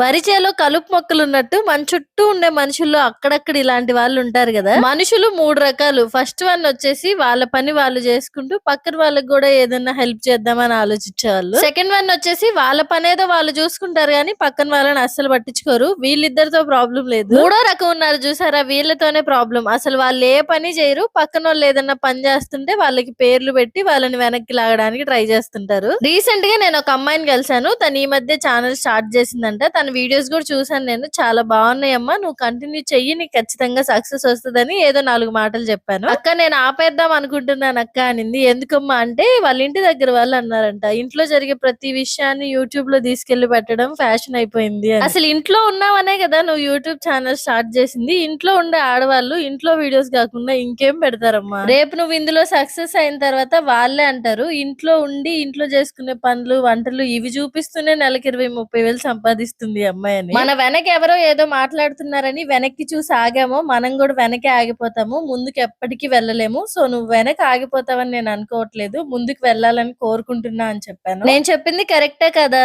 వరి చేలో కలుపు మొక్కలు ఉన్నట్టు మన చుట్టూ ఉండే మనుషుల్లో అక్కడక్కడ ఇలాంటి వాళ్ళు ఉంటారు కదా. మనుషులు మూడు రకాలు. ఫస్ట్ వన్ వచ్చేసి వాళ్ళ పని వాళ్ళు చేసుకుంటూ పక్కన వాళ్ళకి కూడా ఏదైనా హెల్ప్ చేద్దామని ఆలోచించేవాళ్ళు. సెకండ్ వన్ వచ్చేసి వాళ్ళ పని ఏదో వాళ్ళు చూసుకుంటారు కానీ పక్కన వాళ్ళని అస్సలు పట్టించుకోరు. వీళ్ళిద్దరితో ప్రాబ్లం లేదు. మూడో రకం ఉన్నారు చూసారా? వీళ్ళతోనే ప్రాబ్లం. అసలు వాళ్ళు ఏ పని చేయరు. పక్కన వాళ్ళు ఏదైనా పని చేస్తుంటే వాళ్ళకి పేర్లు పెట్టి వాళ్ళని వెనక్కి లాగడానికి ట్రై చేస్తుంటారు. రీసెంట్గా నేను ఒక అమ్మాయిని కలిశాను. తను ఈ మధ్య ఛానల్ స్టార్ట్ చేసిందంట. తన వీడియోస్ కూడా చూసాను నేను. చాలా బాగున్నాయమ్మా. నువ్వు కంటిన్యూ చెయ్యి నీకు ఖచ్చితంగా సక్సెస్ వస్తుందని ఏదో నాలుగు మాటలు చెప్పాను. అక్క నేను ఆపేద్దాం అనుకుంటున్నాను అక్క అనింది. ఎందుకమ్మా అంటే వాళ్ళ ఇంటి దగ్గర వాళ్ళు అన్నారంట ఇంట్లో జరిగే ప్రతి విషయాన్ని యూట్యూబ్లో తీసుకెళ్ళి పెట్టడం ఫ్యాషన్ అయిపోయింది అసలు ఇంట్లో ఉన్నావనే కదా నువ్వు యూట్యూబ్ ఛానల్ స్టార్ట్ చేసింది. ఇంట్లో ఉండే ఆడవాళ్ళు ఇంట్లో వీడియోస్ కాకుండా ఇంకేం పెడతారమ్మా? రేపు నువ్వు ఇందులో సక్సెస్ అయిన తర్వాత వాళ్ళే అంటారు ఇంట్లో ఉండి ఇంట్లో చేసుకునే పనులు వంటలు ఇవి చూపిస్తూనే నెలకి ఇరవై ముప్పై వేలు సంపాదిస్తుంది ఈ అమ్మాయి అని మన వెనక ఎవరో ఏదో మాట్లాడుతున్నారని వెనక్కి చూసి ఆగామో మనం కూడా వెనకే ఆగిపోతాము ముందుకు ఎప్పటికీ వెళ్ళలేము. సో నువ్వు వెనక ఆగిపోతావని నేను అనుకోవట్లేదు ముందుకు వెళ్ళాలని కోరుకుంటున్నా అని చెప్పాను. నేను చెప్పింది కరెక్టే కదా.